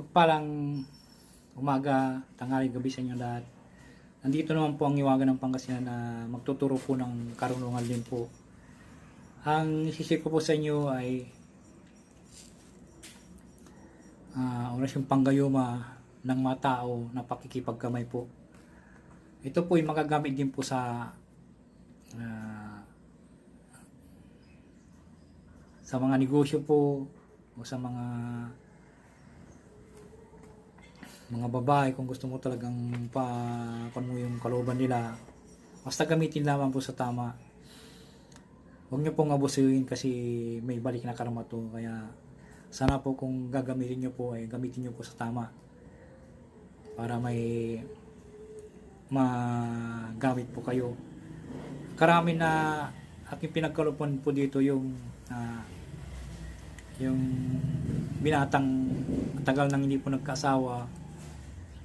Pagpalang umaga, tanghali, gabi sa inyo lahat. Nandito naman po ang iwaga ng Pangasinan na magtuturo po ng karunungan din po. Ang isisip ko po sa inyo ay ah oras yung panggayuma ng mga tao na pakikipagkamay po. Ito po ay magagamit din po sa ah, sa mga negosyo po o sa mga mga babae kung gusto mo talagang pa mo yung kalooban nila basta gamitin lamang po sa tama. Huwag niyo pong abusuin kasi may balik na karma to. Kaya sana po kung gagamitin niyo po ay gamitin niyo po sa tama. Para may magamit po kayo. Karami na aking pinagkalupan po dito yung ah, yung binatang tagal nang hindi po nagkaasawa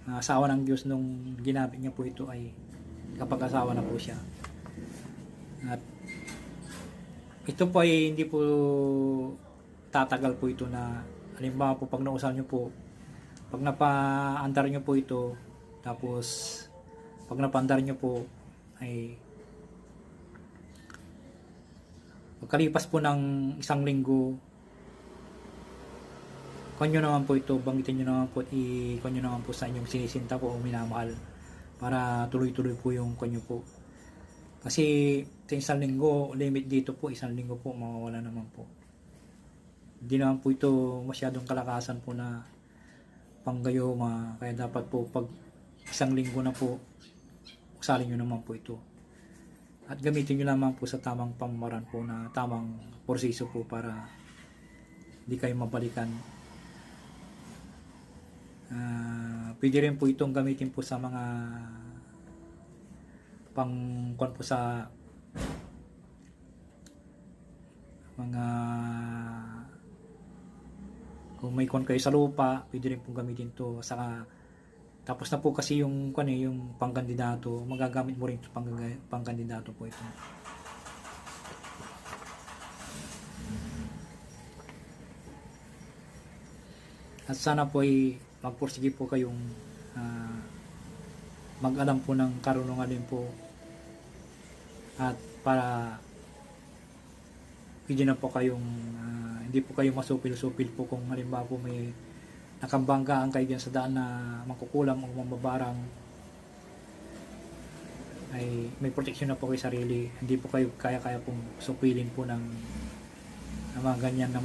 na asawa ng Diyos nung ginamit niya po ito ay kapag asawa na po siya. At ito po ay hindi po tatagal po ito na halimbawa po pag nausahan niyo po pag napaandar niyo po ito tapos pag napaandar niyo po ay pagkalipas po ng isang linggo kanyo naman po ito, banggitin nyo naman po, i kanyo naman po sa inyong sinisinta po o minamahal para tuloy-tuloy po yung kanyo po. Kasi sa isang linggo, limit dito po, isang linggo po, mawawala naman po. Hindi naman po ito masyadong kalakasan po na panggayoma, kaya dapat po pag isang linggo na po, usalin nyo naman po ito. At gamitin nyo naman po sa tamang pamamaraan po na tamang proseso po para hindi kayo mabalikan Ah, pwede rin po itong gamitin po sa mga pang kwan po sa mga kung may kwan kayo sa lupa, pwede rin pong gamitin to saka tapos na po kasi yung kwan eh, yung pangkandidato, magagamit mo rin sa pang, pangkandidato po ito. At sana po ay magpursige po kayong ah, mag-alam po ng karunungan din po. At para hindi na po kayong ah, hindi po kayo masupil-supil po kung halimbawa po may nakambanggaan kayo dyan sa daan na makukulam o mababarang ay may proteksyon na po kayo sarili. Hindi po kayo kaya-kaya pong supilin po ng, ng mga ganyan na